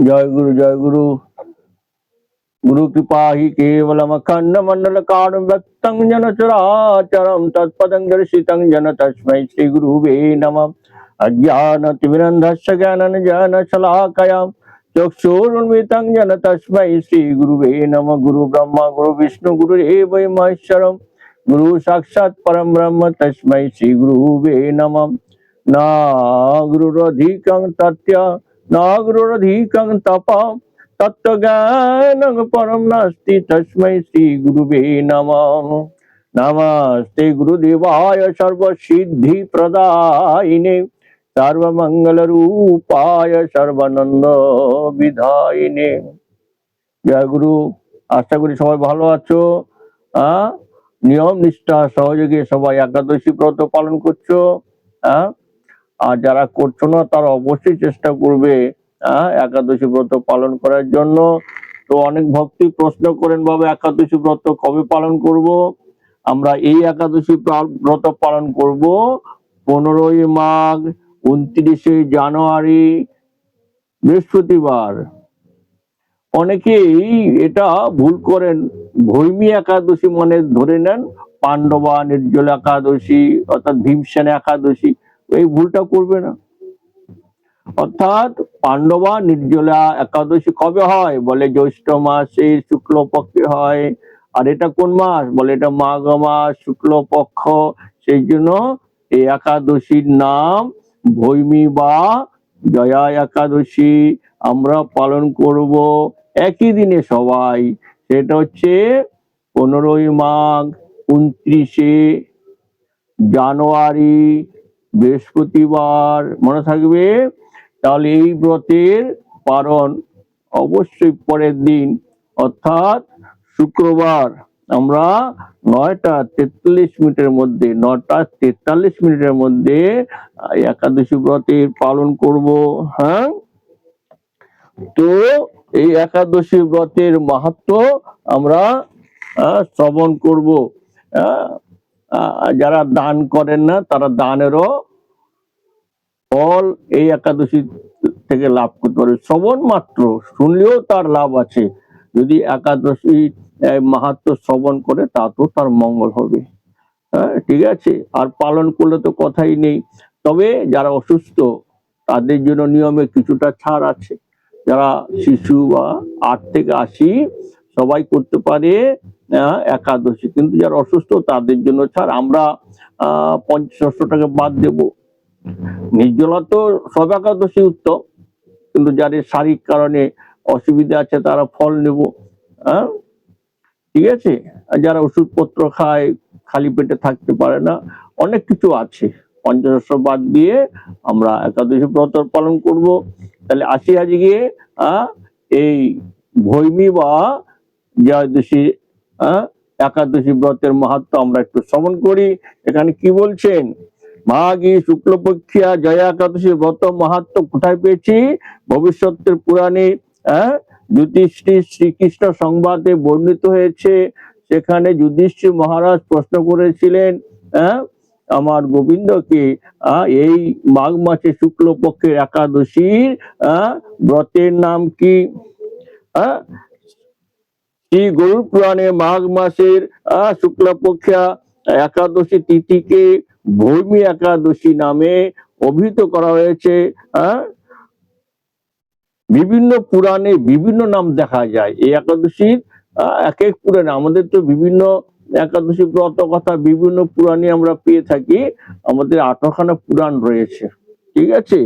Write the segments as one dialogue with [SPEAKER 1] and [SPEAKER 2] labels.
[SPEAKER 1] जय गुरु जय गुरु गुरु कृपा ही केवलम अखंड मंडल कारण व्यक्तं जन चराचरम तत्पदं दर्शितं जन तस्मै श्री गुरुवे नमः अज्ञानतिमिरन्धस्य ज्ञानञ्जन शलाकया चक्षुरुन्मितं जन तस्मै श्री गुरुवे नमः गुरु ब्रह्मा गुरु विष्णु गुरुरेव महेश्वरम् गुरु साक्षात् परम ब्रह्म तस्मै श्री गुरुवे नमः ना गुरुरधिकं तत्य নাগরোধিকং তপা তত্ত্বজ্ঞানং পরম নাস্তি তস্মৈ শ্রী গুরুবে নমঃ নমস্তে গুরুদেবায় সর্বসিদ্ধি প্রদায়িনে সর্বমঙ্গলরূপায় সর্বানন্দ বিধায়িনে জয় গুরু আশা করি সবাই ভালো আছো হ্যাঁ নিয়ম নিষ্ঠা সহযোগে সবাই একাদশী ব্রত পালন করছ হ্যাঁ আর যারা করছ না, তারা অবশ্যই চেষ্টা করবে একাদশী ব্রত পালন করার জন্য। তো অনেক ভক্তি প্রশ্ন করেন বাবা, একাদশী ব্রত কবে পালন করব? আমরা এই একাদশী ব্রত পালন করব পনেরোই মাঘ, উনত্রিশে জানুয়ারি, বৃহস্পতিবার। অনেকেই এটা ভুল করেন। ভৈমী একাদশী মনে ধরে নেন, পাণ্ডবা, নির্জল একাদশী, অর্থাৎ ভীমসেন একাদশী। এই ভুলটা করবে না। অর্থাৎ পাণ্ডবা নির্জলা একাদশী কবে হয়? বলে জ্যৈষ্ঠ মাসে শুক্লপক্ষে হয়। আর এটা কোন মাস? বলে এটা মাঘ মাস, শুক্লপক্ষ। সেই জন্য এই একাদশীর নাম ভৈমী বা জয়া একাদশী। আমরা পালন করব একই দিনে সবাই। সেটা হচ্ছে পনেরোই মাঘ, উনত্রিশে জানুয়ারি বৃহস্পতিবার, মনে থাকবে? তাহলে এই ব্রতের পালন অবশ্যই পরের দিন, অর্থাৎ শুক্রবার। আমরা নয়টা তেতাল্লিশ মিনিটের মধ্যে নটা তেতাল্লিশ মিনিটের মধ্যে একাদশী ব্রতের পালন করব হ্যাঁ? তো এই একাদশী ব্রতের মাহাত্ম আমরা শ্রবণ করব যারা দান করেন না, তারা দানেরও ফল এই একাদশী থেকে লাভ করতে পারে। শ্রবণ মাত্র, শুনলেও তার লাভ আছে। যদি একাদশী মাহাত্ম শ্রবণ করে তাতেও তার মঙ্গল হবে। হ্যাঁ ঠিক আছে? আর পালন করলে তো কথাই নেই। তবে যারা অসুস্থ, তাদের জন্য নিয়মে কিছুটা ছাড় আছে। যারা শিশু বা আট থেকে আশি, সবাই করতে পারে। একাদশী। কিন্তু যারা অসুস্থ তাদের জন্য ছাড় আমরা পঞ্চাশ টাকা বাদ দেবো। নির্জলা তো সব একাদশী উত্তম কিন্তু যাদের শারীরিক কারণে অসুবিধা আছে তারা ফল নেব। হ্যাঁ ঠিক আছে? যারা ওষুধপত্র খায় খালি পেটে থাকতে পারে না অনেক কিছু আছে। পঞ্চাশ বাদ দিয়ে আমরা একাদশী ব্রত পালন করব। তাহলে আসি আজকে আহ, এই ভৈমী বা জয়দশী একাদশী ব্রতের মাহাত্ম আমরা একটু শ্রবণ করি। এখানে কি বলছেন? মাঘী শুক্লপক্ষিয়া জয়া একাদশী ব্রত মাহাত্ম কোথায় পেয়েছি? ভবিষ্যতের পুরাণে হ্যাঁ? যুধিষ্ঠির শ্রীকৃষ্ণ সংবাদে বর্ণিত হয়েছে। সেখানে যুধিষ্ঠির মহারাজ প্রশ্ন করেছিলেন হ্যাঁ? আমার গোবিন্দকে এই মাঘ মাসে শুক্লপক্ষের একাদশীর ব্রতের নাম কি? শ্রী গরুর পুরাণে মাঘ মাসের শুক্লপক্ষা একাদশী তিথিকে ভৌমি একাদশী নামে অভিহিত করা হয়েছে বিভিন্ন পুরাণে বিভিন্ন নাম দেখা যায়। এই একাদশীর এক এক পুরাণে, আমাদের তো বিভিন্ন একাদশী ব্রত কথা বিভিন্ন পুরাণে আমরা পেয়ে থাকি, আমাদের আঠারোখানা পুরাণ রয়েছে। ঠিক আছে?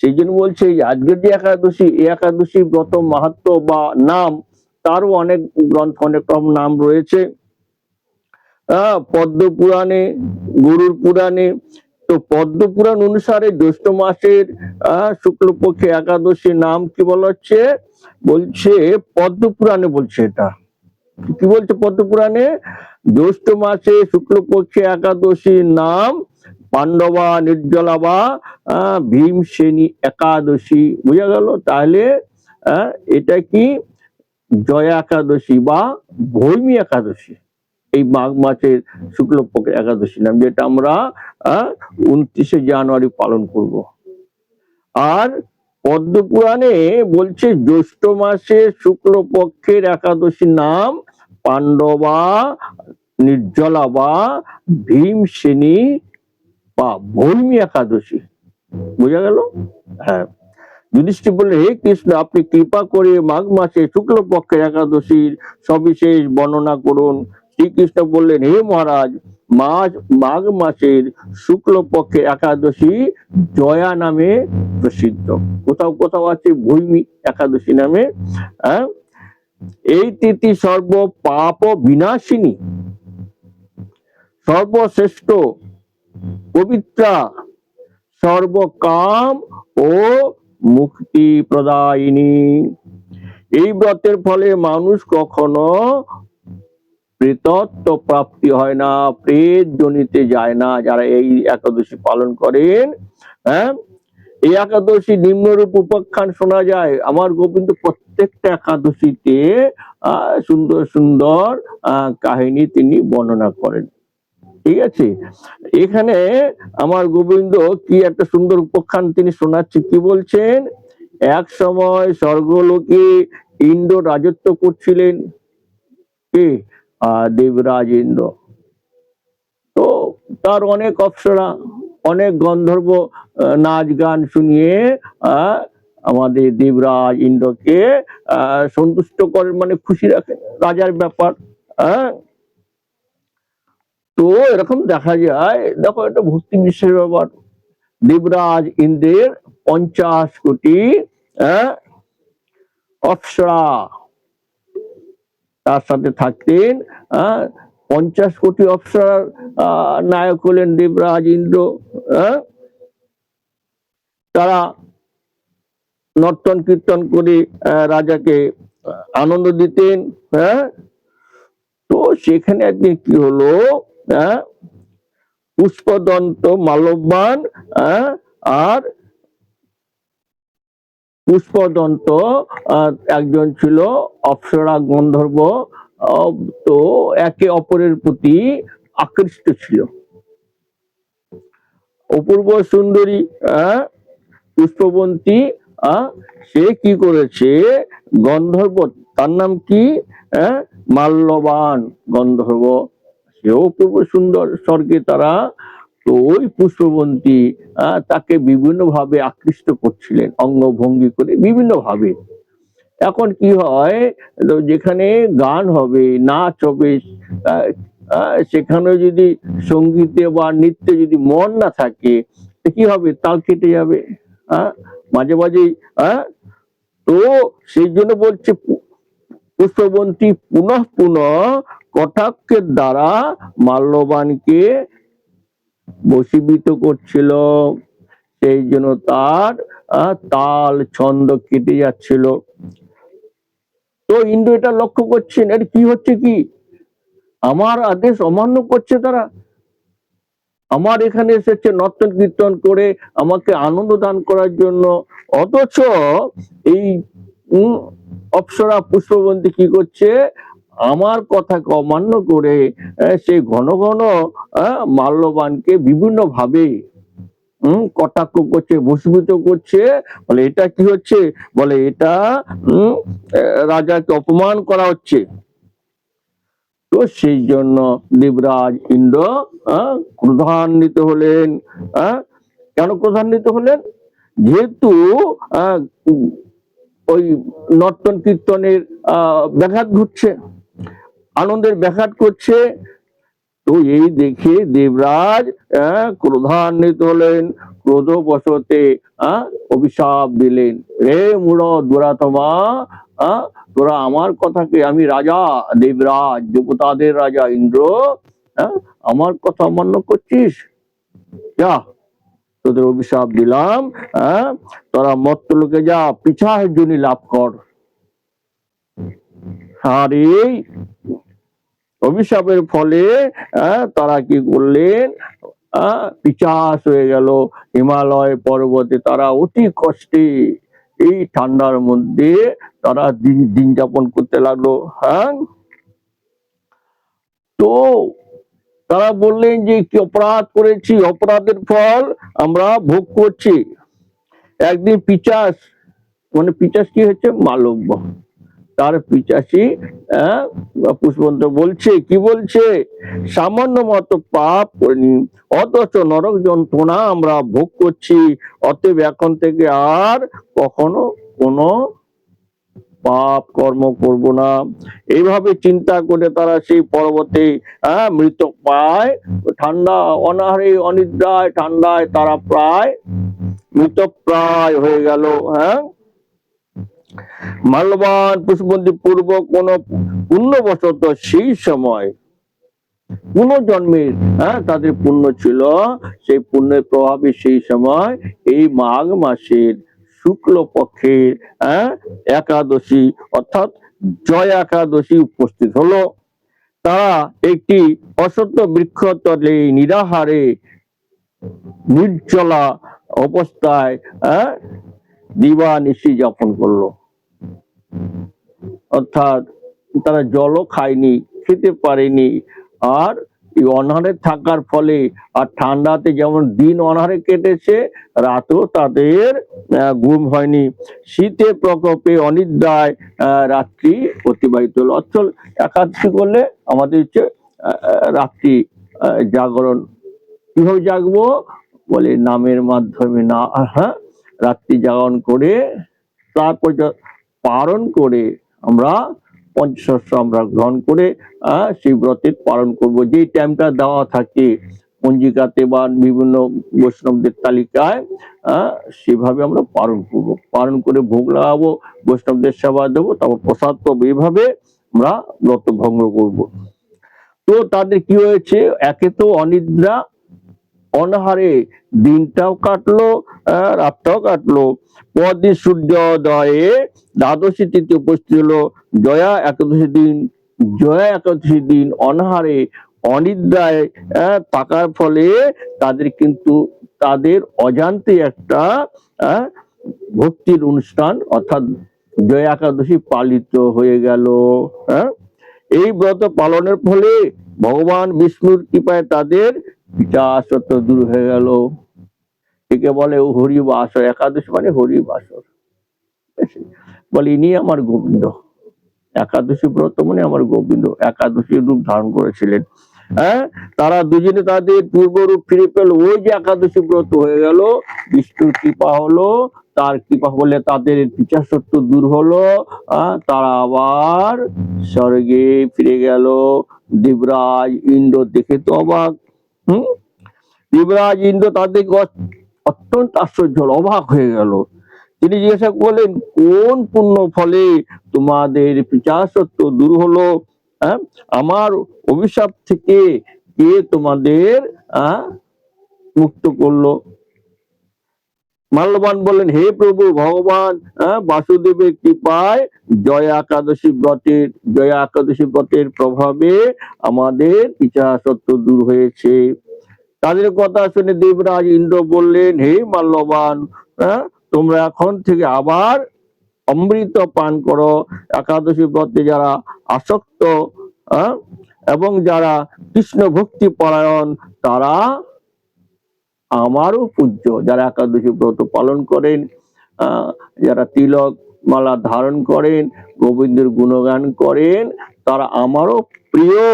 [SPEAKER 1] সেই জন্য বলছে, আজকের যে একাদশী, এই একাদশী ব্রত মাহাত্ম বা নাম তারও অনেক গ্রন্থ অনেক রকম নাম রয়েছে। আহ, পদ্ম পুরাণে গরুর পুরাণে। তো পদ্ম পুরাণ অনুসারে জ্যৈষ্ঠ মাসের শুক্লপক্ষে একাদশী নাম কি বলা হচ্ছে? বলছে পদ্ম পুরাণে বলছে এটা। কি বলছে পদ্ম পুরাণে? জ্যৈষ্ঠ মাসে শুক্লপক্ষে একাদশীর নাম পাণ্ডবা নির্জলা বা ভীমসেনী একাদশী। বুঝা গেল? তাহলে এটা কি? জয়া একাদশী বা ভৈমী একাদশী। এই মাঘ মাসের শুক্লপক্ষের একাদশী নাম, যেটা আমরা উনত্রিশে জানুয়ারি পালন করব। আর পদ্মপুরাণে বলছে, জ্যৈষ্ঠ মাসে শুক্লপক্ষের একাদশী নাম পাণ্ডবা, নির্জলা বা ভীমসেনী বা ভৌমি একাদশী। বোঝা গেল? হ্যাঁ। যুধিষ্ঠির বললে হে কৃষ্ণ, আপনি কৃপা করে মাঘ মাসে শুক্লপক্ষের একাদশীর সবিশেষ বর্ণনা করুন। শ্রীকৃষ্ণ বললেন, হে মহারাজ মাঘ মাঘ মাসের শুক্লপক্ষের একাদশী জয়া নামে প্রসিদ্ধ। কোথাও কোথাও আছে ভূমি একাদশী নামে এই তিথি সর্ব পাপ বিনাশিনী। সর্বশ্রেষ্ঠ, পবিত্রা, সর্বকাম ও মুক্তি প্রদায়িনী। এই ব্রতের ফলে মানুষ কখনো প্রেতত্ব প্রাপ্তি হয় না, প্রেত জনিতে যায় না। যারা এই একাদশী পালন করেন হ্যাঁ এই একাদশী নিম্নরূপ উপাখ্যান শোনা যায়। আমার গোবিন্দ প্রত্যেকটা একাদশীতে সুন্দর সুন্দর কাহিনী তিনি বর্ণনা করেন। ঠিক আছে? এখানে আমার গোবিন্দ কি একটা সুন্দর উপাখ্যান তিনি শোনাচ্ছে, কি বলছেন? এক সময় স্বর্গলোকে ইন্দ্র রাজত্ব করছিলেন। কে? দেবরাজ ইন্দ্র। তো তার অনেক অপ্সরা, অনেক গন্ধর্ব নাচ গান শুনিয়ে আমাদের দেবরাজ ইন্দ্রকে সন্তুষ্ট করেন মানে খুশি রাখেন। রাজার ব্যাপার হ্যাঁ তো এরকম দেখা যায় দেখো এটা ভক্তি বিশ্বের ব্যাপার দেবরাজ ইন্দ্রের পঞ্চাশ কোটি আহ, অপ্সরা তার সাথে থাকতেন আহ, পঞ্চাশ কোটি অপ্সরার নায়ক হলেন দেবরাজ ইন্দ্র আহ, তারা নর্তন কীর্তন করে রাজাকে আনন্দ দিতেন হ্যাঁ তো সেখানে একদিন কি হলো হ্যাঁ পুষ্পদন্ত মালবান আহ, আর পুষ্পদন্ত একজন ছিল অপ্সরা গন্ধর্ব তো একে অপরের প্রতি আকৃষ্ট ছিল। অপূর্ব সুন্দরী আহ, পুষ্পবন্তী সে কি করেছে? গন্ধর্ব তার নাম কি? মাল্যবান গন্ধর্ব। সেও অপূর্ব সুন্দর স্বর্গে তারা, তো ওই পুষ্পবন্তী তাকে বিভিন্ন ভাবে আকৃষ্ট করছিলেন, অঙ্গভঙ্গি করে বিভিন্ন ভাবে এখন কি হয় যেখানে গান হবে, নাচ হবে সেখানে যদি সঙ্গীতে বা নৃত্যে যদি মন না থাকে কি হবে? তাল কেটে যাবে মাঝে হ্যাঁ তো সেই জন্য বলছে পুষ্পবন্তী পুনঃ পুনঃ কটাক্ষের দ্বারা মাল্যবানকে বশীভূত করছিল। সেই জন্য তার তাল, ছন্দ কেটে যাচ্ছিল। তো ইন্দ্র এটা লক্ষ্য করছেন, এর কি হচ্ছে কি? আমার আদেশ অমান্য করছে তারা। আমার এখানে এসেছে নর্তন কীর্তন করে আমাকে আনন্দ দান করার জন্য। অথচ এই অপ্সরা পুষ্পবন্তী কি করছে? আমার কথাকে অমান্য করে সেই ঘন ঘন মাল্যবানকে বিভিন্ন ভাবে হম কটাক্ষ করছে ভূষভূত করছে বলে এটা কি হচ্ছে? বলে এটা উম, রাজাকে অপমান করা হচ্ছে। তো সেই জন্য দেবরাজ ইন্দ্র ক্রোধান্বিত হলেন কেন ক্রোধান্বিত হলেন? যেহেতু ওই নর্তন কীর্তনের ব্যাঘাত ঘটছে। আনন্দের ব্যাঘাত করছে তো এই দেখে দেবরাজ ক্রোধান্বিত হলেন ক্রোধবশতে আহ, অভিশাপ দিলেন। রে মূঢ় দুরাতমা তোরা আমার কথাকে আমি রাজা দেবরাজ দেবতাদের রাজা ইন্দ্র আমার কথা অমান্য করছিস? যা তোদের অভিশাপ দিলাম তোরা মত্তলোকে যা পিছায় জনি লাভ কর। আর এই অভিশাপের ফলে তারা কি করলেন? পিচাস হয়ে গেল। হিমালয় পর্বতে তারা অতি কষ্টে এই ঠান্ডার মধ্যে তারা দিন দিন যাপন করতে লাগল। হ্যাঁ? তো, তারা বললেন যে, কি অপরাধ করেছি? অপরাধের ফল আমরা ভোগ করছি। একদিন পিচাস মানে পিচাস কি হচ্ছে? মালব্য। তার পিচাসি পুষ্পন্ত বলছে, কি বলছে? সামান্য মতো পাপ করিনি অথচ নরক যন্ত্রণা আমরা ভোগ করছি, অতএব এখন থেকে আর কখনো কোনো পাপ কর্ম করব না। এইভাবে চিন্তা করে তারা সেই পর্বতে মৃত পায়, ঠান্ডা, অনাহারে, অনিদ্রায়, ঠান্ডায় তারা প্রায় মৃত প্রায় হয়ে গেল হ্যাঁ? মাল্যবান পুষ্পবন্তী পূর্ব কোন পুণ্যবশত সেই সময় পুনঃ জন্মের হ্যাঁ তাদের পুণ্য ছিল, সেই পুণ্যের প্রভাবে সেই সময় এই মাঘ মাসের শুক্ল পক্ষের হ্যাঁ একাদশী অর্থাৎ জয় একাদশী উপস্থিত হলো। তারা একটি অসত্য বৃক্ষ তলে নিরাহারে নির্জলা অবস্থায় হ্যাঁ দিবা নিশি যাপন করল। অর্থাৎ তারা জলও খায়নি, খেতে পারেনি। আর এই অনাহারে থাকার ফলে আর ঠান্ডাতে যেমন দিন অনাহারে কেটেছে, রাতেও তাদের ঘুম হয়নি। শীতে প্রকোপে, অনিদ্রায় রাত্রি অতিবাহিত হলো। অচল একাদশী করলে আমাদের হচ্ছে রাত্রি জাগরণ। কীভাবে জাগবো? বলে নামের মাধ্যমে না হ্যাঁ? রাত্রি জাগরণ করে তারপর পালন করে আমরা পঞ্চশস্য আমরা গ্রহণ করে সেই ব্রতের পালন করব। যে টাইমটা দেওয়া থাকে পঞ্জিকাতে বা বিভিন্ন বৈষ্ণবদের তালিকায় সেভাবে আমরা পালন করব। পালন করে ভোগ লাগাবো, বৈষ্ণবদের সেবা দেবো, তারপর প্রসাদ পাবো। এইভাবে আমরা ব্রত ভঙ্গ করব। তো তাদের কি হয়েছে? একে তো অনিদ্রা, অনাহারে দিনটাও কাটলো রাতটাও কাটলো পরদিন সূর্যোদয়ে দ্বাদশী তিথি উপস্থিত হলো। জয়া একাদশী দিন, জয়া একাদশী দিন অনাহারে, অনিদ্রায় থাকার ফলে তাদের কিন্তু, তাদের অজান্তে একটা ভক্তির অনুষ্ঠান অর্থাৎ জয়া একাদশী পালিত হয়ে গেল হ্যাঁ এই ব্রত পালনের ফলে ভগবান বিষ্ণুর কৃপায় তাদের পিতাশত দূর হয়ে গেল। একে বলে হরিবাসর একাদশী মানে হরিবাসর বলে ইনি আমার গোবিন্দ। একাদশী ব্রত মানে আমার গোবিন্দ। একাদশী রূপ ধারণ করেছিলেন। হ্যাঁ? তারা দুজনে তাদের পূর্ব রূপ ফিরে পেল। ওই যে একাদশী ব্রত হয়ে গেল বিষ্ণুর কৃপা হলো তার কৃপা হলে তাদের পিছাসত্ব দূর হলো আহ, তারা আবার স্বর্গে ফিরে গেল। দেবরাজ ইন্দ্র দেখে তো অবাক। হম? দেবরাজ ইন্দ্র তাদের অত্যন্ত আশ্চর্য হলো, অবাক হয়ে গেল। তিনি জিজ্ঞাসা করলেন কোন পুণ্য ফলে তোমাদের পিচাসত্ব দূর হলো? হ্যাঁ? আমার অভিশাপ থেকে কে তোমাদের মুক্ত করল? মাল্যবান বললেন হে প্রভু ভগবান বাসুদেবের কৃপায় জয়া একাদশী ব্রতের জয়া একাদশী ব্রতের প্রভাবে আমাদের ইচ্ছাসত্ব দূর হয়েছে। তাদের কথা শুনে দেবরাজ ইন্দ্র বললেন হে মাল্যবান আহ, তোমরা এখন থেকে আবার অমৃত পান করো। একাদশী ব্রতে যারা আসক্ত আহ, এবং যারা কৃষ্ণ ভক্তি পরায়ণ তারা আমারও পূজ্য। যারা একাদশী ব্রত পালন করেন আহ, যারা তিলক মালা ধারণ করেন গোবিন্দের গুণগান করেন তারা আমারও প্রিয়।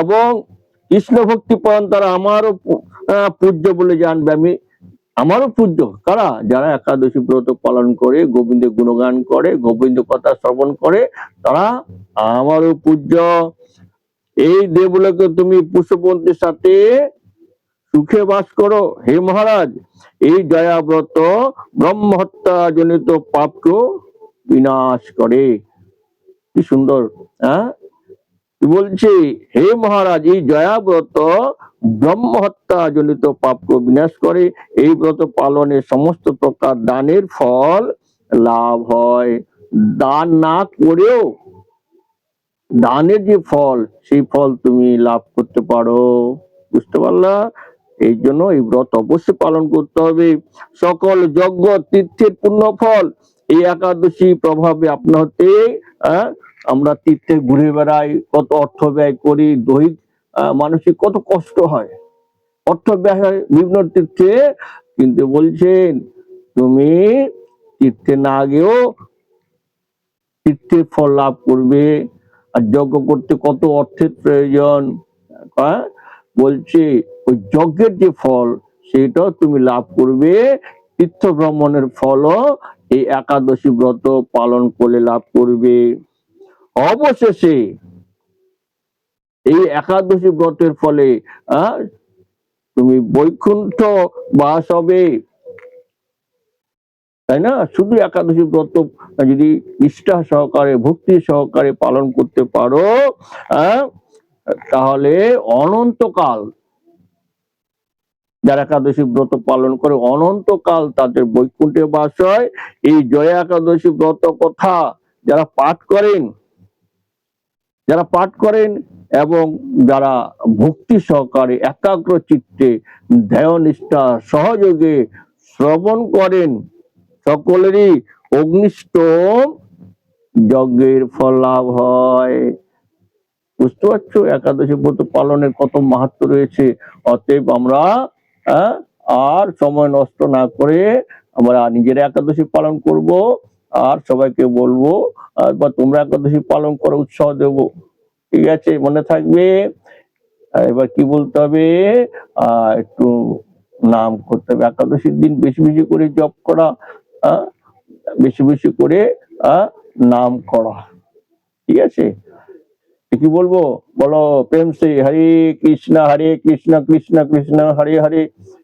[SPEAKER 1] এবং কৃষ্ণ ভক্তি পরায়ণ তারা আমারও পূজ্য বলে জানবে আমি। আমারও পূজ্য। কারা? যারা একাদশী ব্রত পালন করে, গোবিন্দের গুণগান করে, গোবিন্দ কথা শ্রবণ করে, তারা আমারও পূজ্য। এই দেবলোকে তুমি পুষ্পপন্থীর সাথে সুখে বাস করো। হে মহারাজ, এই জয়াব্রত ব্রহ্মহত্যা জনিত পাপকে বিনাশ করে। কি সুন্দর হ্যাঁ বলছে? হে মহারাজ এই জয়াব্রত ব্রহ্মহত্যা জনিত পাপকে বিনাশ করে। এই ব্রত পালনে সমস্ত প্রকার দানের ফল লাভ হয়। দান না করেও দানের যে ফল সেই ফল তুমি লাভ করতে পারো। বুঝতে পারলা? এই জন্য এই ব্রত অবশ্যই পালন করতে হবে। সকল যজ্ঞ তীর্থের পূর্ণ ফল এই একাদশী প্রভাবে আপনার হতে আহ, আমরা তীর্থে ঘুরে বেড়াই, কত অর্থ ব্যয় করি, দৈহিক মানসিক কত কষ্ট হয়। অর্থ ব্যয় হয় বিভিন্ন তীর্থে, কিন্তু বলছেন, তুমি তীর্থে না গিয়েও তীর্থের ফল লাভ করবে। আর যজ্ঞ করতে কত অর্থের প্রয়োজন? বলছে, ওই যজ্ঞের যে ফল, সেটাও তুমি লাভ করবে। তীর্থ ভ্রমণের ফলও এই একাদশী ব্রত পালন করে লাভ করবে। অবশেষে এই একাদশী ব্রতের ফলে তুমি বৈকুণ্ঠ বাস হবে। তাই না? শুধু একাদশী ব্রত, যদি নিষ্ঠা সহকারে, ভক্তি সহকারে পালন করতে পারো তাহলে অনন্তকাল যারা একাদশী ব্রত পালন করে, অনন্তকাল তাদের বৈকুণ্ঠে বাস হয়। এই জয় একাদশী ব্রত কথা যারা পাঠ করেন যারা পাঠ করেন এবং যারা ভক্তি সহকারে একাগ্র চিত্তে ধ্যান নিষ্ঠা সহযোগে শ্রবণ করেন, সকলেরই অগ্নিষ্ঠ যজ্ঞের ফল লাভ হয়। বুঝতে পারছ? একাদশী ব্রত পালনের কত মাহাত্ম রয়েছে। অতএব আমরা আর সময় নষ্ট না করে আমরা নিজের একাদশী পালন করব। আর সবাইকে বলব বা তোমরা একাদশী পালন করে, উৎসাহ দেব। ঠিক আছে, মনে থাকবে? এবার কি বলতে হবে? একটু নাম করতে হবে। একাদশীর দিন বেশি বেশি করে জপ করা বেশি বেশি করে নাম করা। ঠিক আছে? কি বলব? বলো, প্রেম সে হরে কৃষ্ণ হরে কৃষ্ণ কৃষ্ণ কৃষ্ণ, হরে হরে।